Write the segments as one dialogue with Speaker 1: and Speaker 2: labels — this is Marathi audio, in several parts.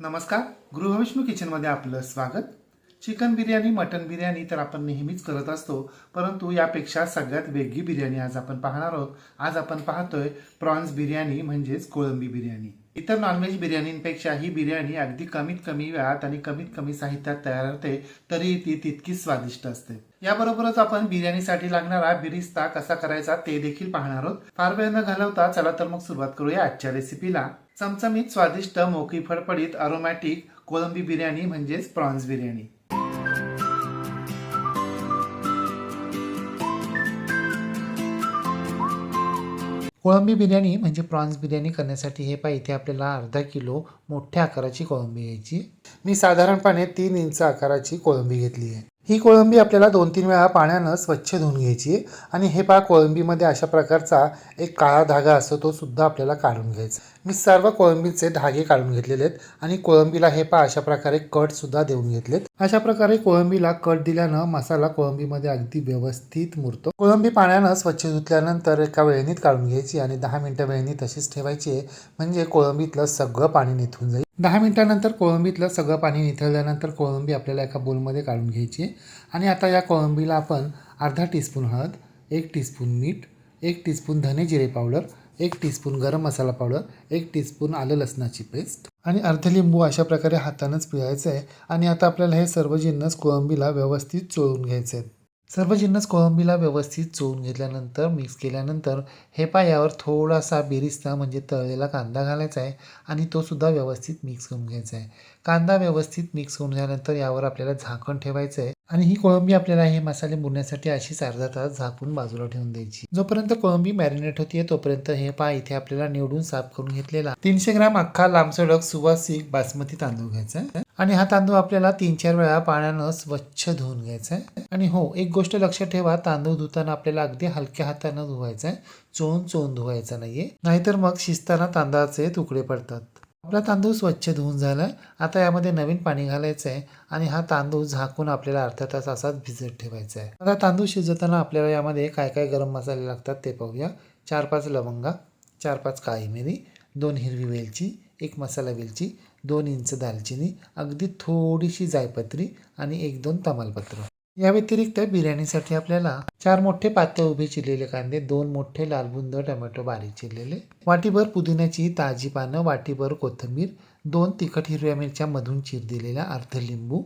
Speaker 1: नमस्कार. गृहविष्णू किचनमध्ये आपलं स्वागत. चिकन बिर्याणी मटन बिर्याणी तर आपण नेहमीच करत असतो परंतु यापेक्षा सगळ्यात वेगळी बिर्याणी आज आपण पाहणार आहोत. आज आपण पाहतोय प्रॉन्स बिर्याणी म्हणजेच कोळंबी बिर्याणी. इतर नॉनव्हेज बिर्याणींपेक्षा ही बिर्याणी अगदी कमीत कमी वेळात आणि कमीत कमी साहित्यात तयार होते तरी ती तितकीच स्वादिष्ट असते. याबरोबरच आपण बिर्याणीसाठी लागणारा बिरिस्ता कसा करायचा ते देखील पाहणार आहोत. फार वेळ न घालवता चला तर मग सुरुवात करूया आजच्या रेसिपीला चमचमीत स्वादिष्ट मोकळी फडफडीत अरोमॅटिक कोलंबी बिर्याणी म्हणजेच प्रॉन्स बिर्याणी. कोळंबी बिर्याणी म्हणजे प्रॉन्स बिर्याणी करण्यासाठी हे पाय इथे आपल्याला अर्धा किलो मोठ्या आकाराची कोळंबी घ्यायची. मी साधारणपणे तीन इंच आकाराची कोळंबी घेतली आहे. ही कोळंबी आपल्याला दोन तीन वेळा पाण्यानं स्वच्छ धुवून घ्यायची आणि हे पहा कोळंबीमध्ये अशा प्रकारचा एक काळा धागा असतो तो सुद्धा आपल्याला काढून घ्यायचा. मी सर्व कोळंबीचे धागे काढून घेतलेले आहेत आणि कोळंबीला हे पा अशा प्रकारे कट सुद्धा देऊन घेतलेत. अशा प्रकारे कोळंबीला कट दिल्यानं मसाला कोळंबीमध्ये अगदी व्यवस्थित मुरतो. कोळंबी पाण्यानं स्वच्छ धुतल्यानंतर एका वेळणीत काढून घ्यायची आणि दहा मिनिटं वेळणी तशीच ठेवायची. आहे म्हणजे कोळंबीतलं सगळं पाणी निथून जाईल. दहा मिनिटानंतर कोळंबीतलं सगळं पाणी निथळल्यानंतर कोळंबी आपल्याला एका बोलमध्ये काढून घ्यायची. आणि आता या कोळंबीला आपण अर्धा टीस्पून हळद एक टीस्पून मीठ एक टीस्पून धने जिरे पावडर एक टीस्पून गरम मसाला पावडर एक टीस्पून आलं लसणाची पेस्ट आणि अर्ध लिंबू अशा प्रकारे हातानंच पिळायचं आहे. आणि आता आपल्याला हे सर्व जिन्नस कोळंबीला व्यवस्थित चोळून घ्यायचे आहेत सर्व जिन्नस कोळंबीला व्यवस्थित चोळून घेतल्यानंतर मिक्स केल्यानंतर हे पायावर थोडासा बेरिस्ता म्हणजे तळलेला कांदा घालायचा आहे. आणि तो सुद्धा व्यवस्थित मिक्स करून घ्यायचा आहे. कांदा व्यवस्थित मिक्स होऊन झाल्यानंतर यावर आपल्याला झाकण ठेवायचं आहे आणि ही कोळंबी आपल्याला हे मसाले मुरण्यासाठी अशीच अर्धा तास झाकून बाजूला ठेवून द्यायची. जोपर्यंत कोळंबी मॅरिनेट होतीये तोपर्यंत हे पा इथे आपल्याला निवडून साफ करून घेतलेला. तीनशे ग्राम अख्खा लांबसडक सुवासिक बासमती तांदूळ घ्यायचा आहे आणि हा तांदूळ आपल्याला तीन चार वेळा पाण्यानं स्वच्छ धुवून घ्यायचा आहे आणि हो एक गोष्ट लक्षात ठेवा तांदूळ धुताना आपल्याला अगदी हलक्या हातानं धुवायचा आहे चोन चोन धुवायचा नाहीये. नाहीतर मग शिजताना तांदळाचे तुकडे पडतात. आपला तांदूळ स्वच्छ धुवून झाला. आता यामध्ये नवीन पाणी घालायचं आहे आणि हा तांदूळ झाकून आपल्याला अर्धा तास असाच भिजत ठेवायचा आहे आता तांदूळ शिजवताना आपल्याला यामध्ये काय काय गरम मसाले लागतात ते पाहूया. चार पाच लवंगा चार पाच काळी मिरी दोन हिरवी वेलची एक मसाला वेलची दोन इंच दालचिनी अगदी थोडीशी जायपत्री आणि एक दोन तमालपत्र. या व्यतिरिक्त बिर्याणीसाठी आपल्याला चार मोठे पातळ उभे चिरलेले कांदे दोन मोठे लालबुंद टोमॅटो बारीक चिरलेले वाटीभर पुदिन्याची ताजी पानं वाटीभर कोथिंबीर दोन तिखट हिरव्या मिरच्या मधून चिर दिलेला अर्ध लिंबू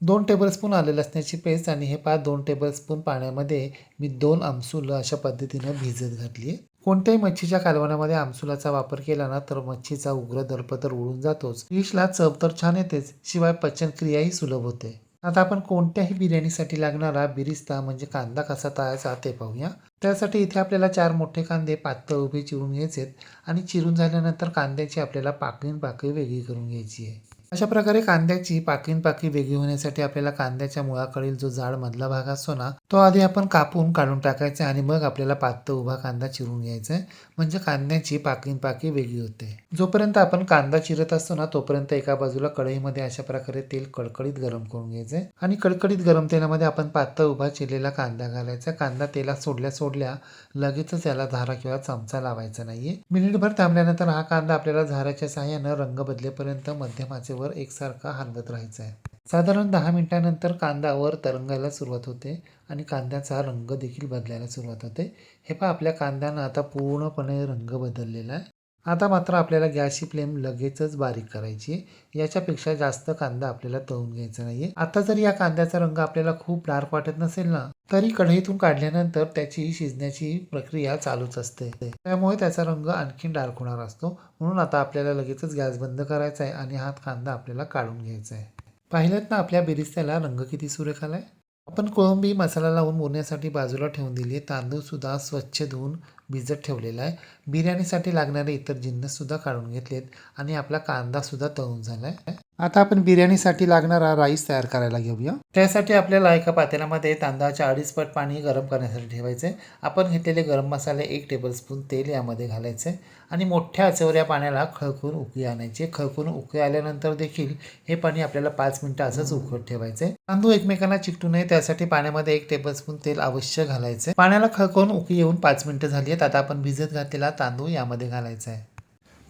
Speaker 1: दोन टेबलस्पून आले लसण्याची पेस्ट आणि हे पाच दोन टेबलस्पून पाण्यामध्ये मी दोन आमसूल अशा पद्धतीनं भिजत घातली आहे कोणत्याही मच्छीच्या कालवणामध्ये आमसुलाचा वापर केला ना तर मच्छीचा उग्र दर्प तर उडून जातोच. फिशला चव तर छान येतेच शिवाय पचनक्रियाही सुलभ होते. आता आपण कोणत्याही बिर्याणीसाठी लागणारा बिरिस्ता म्हणजे कांदा कसा तळायचा ते पाहूया. त्यासाठी इथे आपल्याला चार मोठे कांदे पातळ उभे चिरून घ्यायचे आहेत आणि चिरून झाल्यानंतर कांद्याची आपल्याला पाकळीन पाकळी वेगळी करून घ्यायची आहे. अशा प्रकारे कांद्याची पाकळीन पाकी वेगळी होण्यासाठी आपल्याला कांद्याच्या मुळाकडील जो जाड मधला भाग असतो ना तो आधी आपण कापून काढून टाकायचा आणि मग आपल्याला पातळ उभा कांदा चिरून घ्यायचा आहे. म्हणजे कांद्याची पाकळीन पाकी वेगळी होते. जोपर्यंत आपण कांदा चिरत असतो ना तोपर्यंत एका बाजूला कढईमध्ये अशा प्रकारे तेल कडकडीत गरम करून घ्यायचंय आणि कडकडीत गरम तेलामध्ये आपण पातळ उभा चिरलेला कांदा घालायचा कांदा तेलात सोडल्या सोडल्या लगेचच याला धारा किंवा चमचा लावायचा नाहीये. मिनिटभर थांबल्यानंतर हा कांदा आपल्याला झाराच्या सहाय्यानं रंग बदलेपर्यंत मध्यमाचे आचेवर एकसारखा हलवत राहायचा आहे साधारण दहा मिनिटानंतर कांदा वर तरंगायला सुरुवात होते आणि कांद्याचा रंग देखील बदलायला सुरुवात होते. हे पहा आपल्या कांद्यानं आता पूर्णपणे रंग बदललेला आहे. आता मात्र आपल्याला गॅसची फ्लेम लगेचच बारीक करायची आहे. याच्यापेक्षा जास्त कांदा आपल्याला तळून घ्यायचा नाहीये. आता जर या कांद्याचा रंग आपल्याला खूप डार्क वाटत नसेल ना तरी कढईतून काढल्यानंतर त्याची शिजण्याची प्रक्रिया चालूच असते. त्यामुळे त्याचा रंग आणखीन डार्क होणार असतो. म्हणून आता आपल्याला लगेचच गॅस बंद करायचा आहे आणि हा कांदा आपल्याला काढून घ्यायचा आहे. पाहिलं ना आपल्या बिरिस्त्याला रंग किती सुरेख आलाय? आपण कोळंबी मसाला लावून मुरण्यासाठी बाजूला ठेवून दिली तांदूळ सुद्धा स्वच्छ धुवून भिजत ठेवलेला आहे. बिर्याणीसाठी लागणारे इतर जिन्नस सुद्धा काढून घेतलेत आणि आपला कांदा सुद्धा झाला झालाय. आता आपण बिर्याणीसाठी लागणारा राईस तयार करायला घेऊया. त्यासाठी आपल्याला एका पातेल्यामध्ये तांदळाच्या अडीच पट पाणी गरम करण्यासाठी ठेवायचे. आपण घेतलेले गरम मसाले एक टेबलस्पून तेल यामध्ये घालायचे आणि मोठ्या आचेवर या पाण्याला खळकून उकळी आणायचे. खळकून उकळी आल्यानंतर देखील हे पाणी आपल्याला पाच मिनिटं असंच उकळत ठेवायचे. तांदूळ एकमेकांना चिकटू नये त्यासाठी पाण्यामध्ये एक टेबलस्पून तेल अवश्य घालायचे. पाण्याला खळकून उकळी येऊन पाच मिनिटं झाली आहेत. आता आपण भिजत घातलेला तांदूळ यामध्ये घालायचा आहे.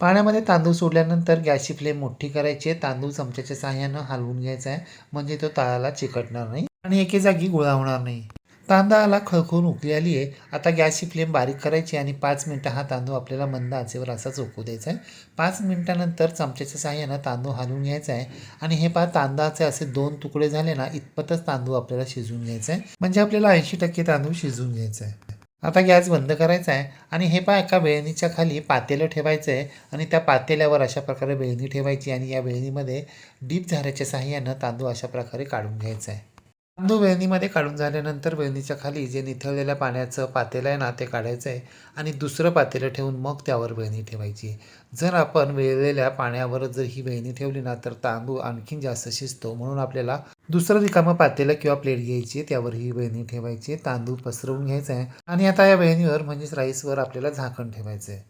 Speaker 1: पाण्यामध्ये तांदूळ सोडल्यानंतर गॅसची फ्लेम मोठी करायची आहे. तांदूळ चमच्याच्या साह्यानं हलवून घ्यायचा आहे. म्हणजे तो तळाला चिकटणार नाही आणि एके जागी गोळा होणार नाही. तांदळाला खळखळून उकळी आली आहे. आता गॅसची फ्लेम बारीक करायची आणि पाच मिनटं हा तांदूळ आपल्याला मंद आचेवर असा चोकू द्यायचा आहे. पाच मिनटानंतर चमच्याच्या साह्यानं तांदूळ हलवून घ्यायचा आहे. आणि हे पहा तांदळाचे असे दोन तुकडे झाले ना इतपतच तांदूळ आपल्याला शिजवून घ्यायचा आहे. म्हणजे आपल्याला ऐंशी टक्के तांदूळ शिजवून घ्यायचा आहे. आता गॅस बंद करायचा आहे आणि हे पहा एका वेळणीच्या खाली पातेलं ठेवायचं आहे आणि त्या पातेल्यावर अशा प्रकारे वेळणी ठेवायची आणि या वेळणीमध्ये डीप झाऱ्याच्या सहाय्यानं तांदूळ अशा प्रकारे काढून घ्यायचा आहे. तांदूळ वेळणीमध्ये काढून झाल्यानंतर वेळणीच्या खाली जे निथळलेल्या पाण्याचं पातेलं आहे ना ते काढायचं आहे आणि दुसरं पातेलं ठेवून मग त्यावर वेळणी ठेवायची. जर आपण वेळलेल्या पाण्यावर जर ही वेळणी ठेवली ना तर तांदूळ आणखीन जास्त शिजतो. म्हणून आपल्याला दुसरं रिकामं पातेलं किंवा प्लेट घ्यायची त्यावर ही वेळणी ठेवायची. तांदूळ पसरवून घ्यायचा आहे. आणि आता या वेळणीवर म्हणजेच राईसवर आपल्याला झाकण ठेवायचं आहे.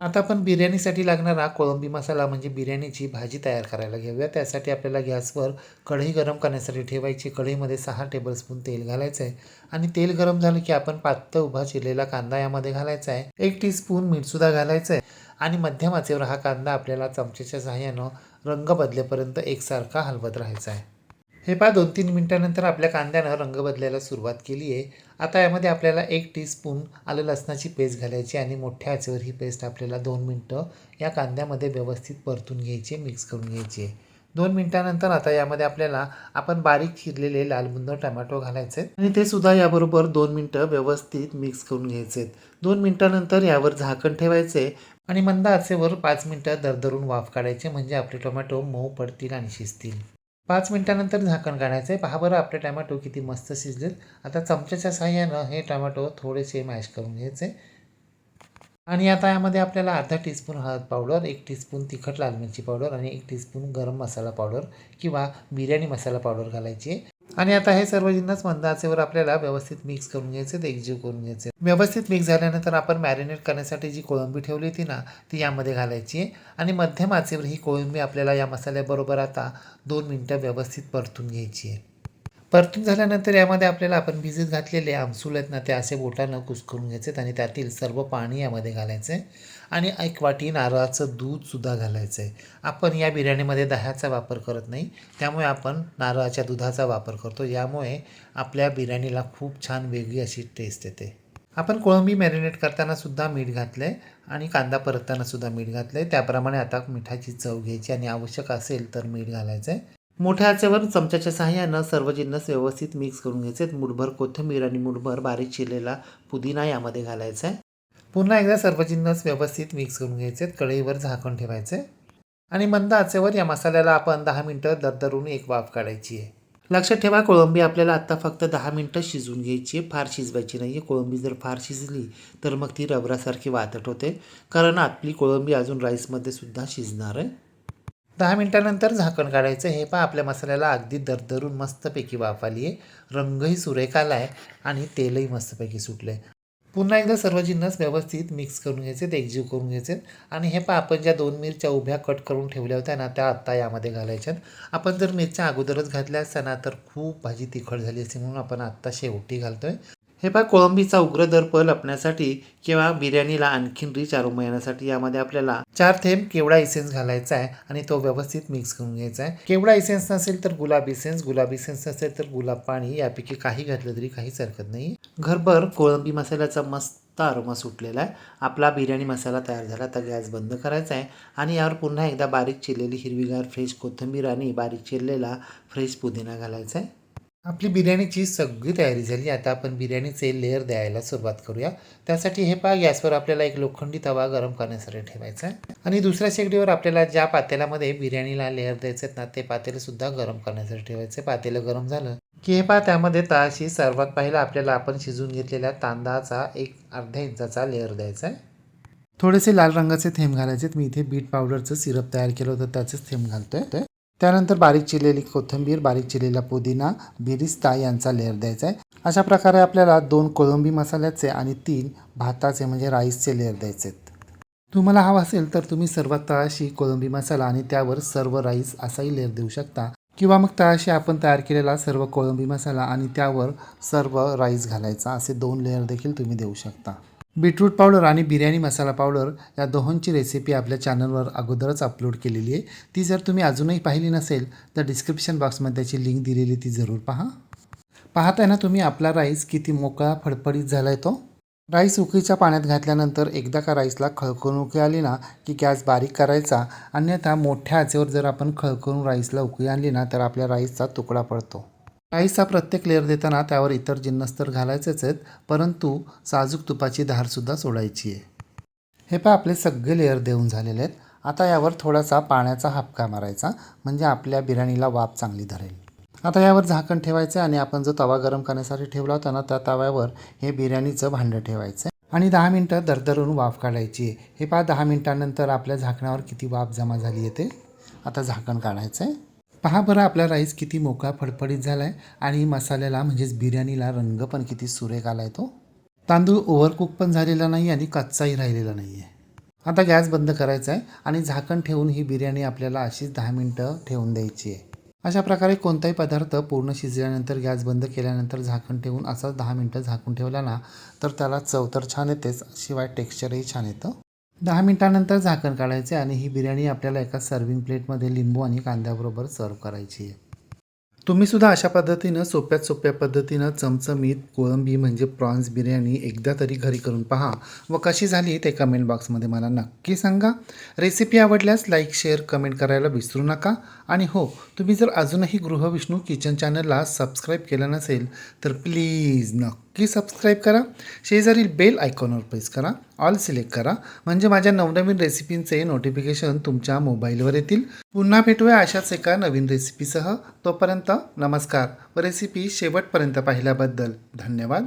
Speaker 1: आता आपण बिर्याणीसाठी लागणारा कोळंबी मसाला म्हणजे बिर्याणीची भाजी तयार करायला घेऊया. त्यासाठी आपल्याला गॅसवर कढई गरम करण्यासाठी ठेवायची. कढईमध्ये सहा टेबलस्पून तेल घालायचं आहे आणि तेल गरम झालं की आपण पातळ उभा चिरलेला कांदा यामध्ये घालायचा आहे एक टीस्पून मीठसुद्धा घालायचं आहे आणि मध्यम आचेवर हा कांदा आपल्याला चमच्याच्या सहाय्यानं रंग बदलेपर्यंत एकसारखा हलवत राहायचा आहे हे पहा दोन तीन मिनटानंतर आपल्या कांद्यानं रंग बदलायला सुरुवात केली आहे. आता यामध्ये आपल्याला एक टीस्पून आलं लसणाची पेस्ट घालायची आणि मोठ्या आचेवर ही पेस्ट आपल्याला दोन मिनटं या कांद्यामध्ये व्यवस्थित परतून घ्यायची मिक्स करून घ्यायची आहे. दोन मिनटानंतर आता यामध्ये आपल्याला आपण बारीक चिरलेले लालबुंद टमॅटो घालायचे आहेत. आणि ते सुद्धा याबरोबर दोन मिनटं व्यवस्थित मिक्स करून घ्यायचे दोन मिनटानंतर यावर झाकण ठेवायचे आणि मंद आचेवर पाच मिनटं दरदरून वाफ काढायचे म्हणजे आपले टोमॅटो मऊ पडतील आणि शिजतील. पाच मिनटानंतर झाकण काढायचं आहे पहा बरं आपले टमॅटो किती मस्त शिजलेत. आता चमच्याच्या साह्यानं हे टमॅटो थोडेसे मॅश करून घ्यायचे. आणि आता यामध्ये आपल्याला अर्धा टीस्पून हळद पावडर एक टीस्पून तिखट लाल मिरची पावडर आणि एक टीस्पून गरम मसाला पावडर किंवा बिर्याणी मसाला पावडर घालायची आहे. आणि आता हे सर्व जिन्नस मंद आचेवर आपल्याला व्यवस्थित मिक्स करून घ्यायचे ते एकजीव करून घ्यायचे. व्यवस्थित मिक्स झाल्यानंतर आपण मॅरिनेट करण्यासाठी जी कोळंबी ठेवली होती ना ती यामध्ये घालायची आहे. आणि मध्यम आचेवर ही कोळंबी आपल्याला या मसाल्याबरोबर आता दोन मिनटं व्यवस्थित परतून घ्यायची आहे. परतून झाल्यानंतर यामध्ये आपल्याला आपण भिजत घातलेले आमसूल आहेत ना ते असे बोटानं कुस्करून घ्यायचे आणि त्यातील सर्व पाणी यामध्ये घालायचं आहे आणि एक वाटी नारळाचं दूधसुद्धा घालायचं आहे आपण या बिर्याणीमध्ये दह्याचा वापर करत नाही. त्यामुळे आपण नारळाच्या दुधाचा वापर करतो. यामुळे आपल्या बिर्याणीला खूप छान वेगळी अशी टेस्ट येते. आपण कोळंबी मॅरिनेट करताना सुद्धा मीठ घातलं आहे आणि कांदा परतताना सुद्धा मीठ घातलं आहे त्याप्रमाणे आता मिठाची चव घ्यायची आणि आवश्यक असेल तर मीठ घालायचं आहे मोठ्या आचेवर चमच्याच्या सहाय्यानं सर्व जिन्नस व्यवस्थित मिक्स करून घ्यायचे मुठभर कोथिंबीर आणि मुठभर बारीक चिरलेला पुदिना यामध्ये घालायचा आहे. पुन्हा एकदा सर्व जिन्नस व्यवस्थित मिक्स करून घ्यायचे कढईवर झाकण ठेवायचे. आणि मंद आचेवर या मसाल्याला आपण दहा मिनटं दरदरून एक वाफ काढायची आहे. लक्षात ठेवा कोळंबी आपल्याला आत्ता फक्त दहा मिनटं शिजवून घ्यायची आहे. फार शिजवायची नाही आहे कोळंबी जर फार शिजली तर मग ती रबरासारखी वातट होते. कारण आपली कोळंबी अजून राईसमध्ये सुद्धा शिजणार आहे. दहा मिनटानंतर झाकण काढायचं. हे पहा आपल्या मसाल्याला अगदी दरदरून मस्तपैकी वाफ आली आहे रंगही सुरेख आला आहे आणि तेलही मस्तपैकी सुटलं आहे पुन्हा एकदा सर्व जिन्नस व्यवस्थित मिक्स करून घ्यायचे ते एकजीव करून घ्यायचे. आणि हे पहा आपण ज्या दोन मिरच्या उभ्या कट करून ठेवल्या होत्या ना त्या आत्ता यामध्ये घालायच्यात. आपण जर मिरच्या अगोदरच घातल्या असताना तर खूप भाजी तिखट झाली असती म्हणून आपण आत्ता शेवटी घालतो आहे हे पहा कोळंबीचा उग्र दर्प लपण्यासाठी किंवा बिर्याणीला आणखीन रिच आरोम येण्यासाठी यामध्ये आपल्याला चार थेंब केवडा इसेन्स घालायचा आहे आणि तो व्यवस्थित मिक्स करून घ्यायचा आहे. केवडा इसेन्स नसेल तर गुलाब इसेन्स गुलाब इसेन्स नसेल तर गुलाब पाणी यापैकी काही घातलं तरी काहीच हरकत नाही. घरभर कोळंबी मसाल्याचा मस्त अरोमा सुटलेला आहे. आपला बिर्याणी मसाला तयार झाला तर गॅस बंद करायचा आहे. आणि यावर पुन्हा एकदा बारीक चिरलेली हिरवीगार फ्रेश कोथिंबीर आणि बारीक चिरलेला फ्रेश पुदिना घालायचा आहे. आपली बिर्याणीची सगळी तयारी झाली. आता आपण बिर्याणीचे लेअर द्यायला सुरुवात करूया. त्यासाठी हे पहा गॅसवर आपल्याला एक लोखंडी तवा गरम करण्यासाठी ठेवायचा आहे. आणि दुसऱ्या शेगडीवर आपल्याला ज्या पातेल्यामध्ये बिर्याणीला लेअर द्यायचे आहेत ना ते पातेलंसुद्धा गरम करण्यासाठी ठेवायचे. पातेलं गरम झालं की हे पहा त्यामध्ये तळाशी सर्वात पहिला आपल्याला आपण शिजवून घेतलेल्या तांदळाचा एक अर्ध्या इंचाचा लेअर द्यायचा आहे. थोडेसे लाल रंगाचे थेंब घालायचे मी इथे बीट पावडरचं सिरप तयार केलं होतं त्याचेच थेंब घालतोय. त्यानंतर बारीक चिरलेली कोथिंबीर बारीक चिरलेला पुदिना बिरिस्ता यांचा लेअर द्यायचा आहे. अशा प्रकारे आपल्याला दोन कोळंबी मसाल्याचे आणि तीन भाताचे म्हणजे राईसचे लेअर द्यायचे आहेत. तुम्हाला हवा असेल तर तुम्ही सर्वात तळाशी कोळंबी मसाला आणि त्यावर सर्व राईस असाही लेअर देऊ शकता. किंवा मग तळाशी आपण तयार केलेला सर्व कोळंबी मसाला आणि त्यावर सर्व राईस घालायचा असे दोन लेअर देखील तुम्ही देऊ शकता. बीटरूट पावडर आणि बिर्याणी मसाला पावडर या दोहोंची रेसिपी आपल्या चॅनलवर अगोदरच अपलोड केलेली आहे. ती जर तुम्ही अजूनही पाहिली नसेल तर डिस्क्रिप्शन बॉक्समध्ये त्याची लिंक दिलेली ती जरूर पहा. पाहताय ना तुम्ही आपला राईस किती मोकळा फडफडीत झाला आहे तो? राईस उकळीच्या पाण्यात घातल्यानंतर एकदा का राईसला खळखळून उकळी आली ना की गॅस बारीक करायचा अन्यथा मोठ्या आचेवर जर आपण खळखळून राईसला उकळी आणली ना तर आपल्या राईसचा तुकडा पडतो. काहीसा प्रत्येक लेअर देताना त्यावर इतर जिन्नस तर घालायचेच आहेत परंतु साजूक तुपाची धारसुद्धा सोडायची आहे. हे पहा आपले सगळे लेअर देऊन झालेले आहेत. आता यावर थोडासा पाण्याचा हापका मारायचा म्हणजे आपल्या बिर्याणीला वाफ चांगली धरेल. आता यावर झाकण ठेवायचं आणि आपण जो तवा गरम करण्यासाठी ठेवला होता ना त्या तव्यावर हे बिर्याणीचं भांडं ठेवायचं आणि दहा मिनटं दरदरून वाफ काढायची आहे. हे पहा दहा मिनटानंतर आपल्या झाकणावर किती वाफ जमा झाली आहे ते आता झाकण काढायचं आहे. पहा बरं आपला राईस किती मोकळा फडफडीत झाला आहे आणि मसाल्याला म्हणजेच बिर्याणीला रंग पण किती सुरेख आला आहे तो. तांदूळ ओव्हरकुक पण झालेला नाही आणि कच्चाही राहिलेला नाही आहे आता गॅस बंद करायचा आहे आणि झाकण ठेवून ही बिर्याणी आपल्याला अशीच दहा मिनटं ठेवून द्यायची आहे. अशा प्रकारे कोणताही पदार्थ पूर्ण शिजल्यानंतर गॅस बंद केल्यानंतर झाकण ठेवून असाच दहा मिनटं झाकून ठेवला ना तर त्याला चव तर छान येतेच शिवाय टेक्स्चरही छान येतं. दहा मिनटानंतर झाकण काढायचे आणि ही बिर्याणी आपल्याला एका सर्विंग प्लेटमध्ये लिंबू आणि कांद्याबरोबर सर्व करायची आहे. तुम्ही सुद्धा अशा पद्धतीनं सोप्यात सोप्या पद्धतीनं चमचमीत कोळंबी म्हणजे प्रॉन्स बिर्याणी एकदा तरी घरी करून पहा व कशी झाली ते कमेंट बॉक्समध्ये मला नक्की सांगा. रेसिपी आवडल्यास लाईक शेअर कमेंट करायला विसरू नका. आणि हो तुम्ही जर अजूनही गृहविष्णू किचन चॅनलला सबस्क्राईब केलं नसेल तर प्लीज नक्की की सबस्क्राईब करा. शेजारील बेल आयकॉनवर प्रेस करा. ऑल सिलेक्ट करा. म्हणजे माझ्या नवनवीन रेसिपींचे नोटिफिकेशन तुमच्या मोबाईलवर येतील. पुन्हा भेटूया अशाच एका नवीन रेसिपीसह तोपर्यंत नमस्कार. व रेसिपी शेवटपर्यंत पाहिल्याबद्दल धन्यवाद.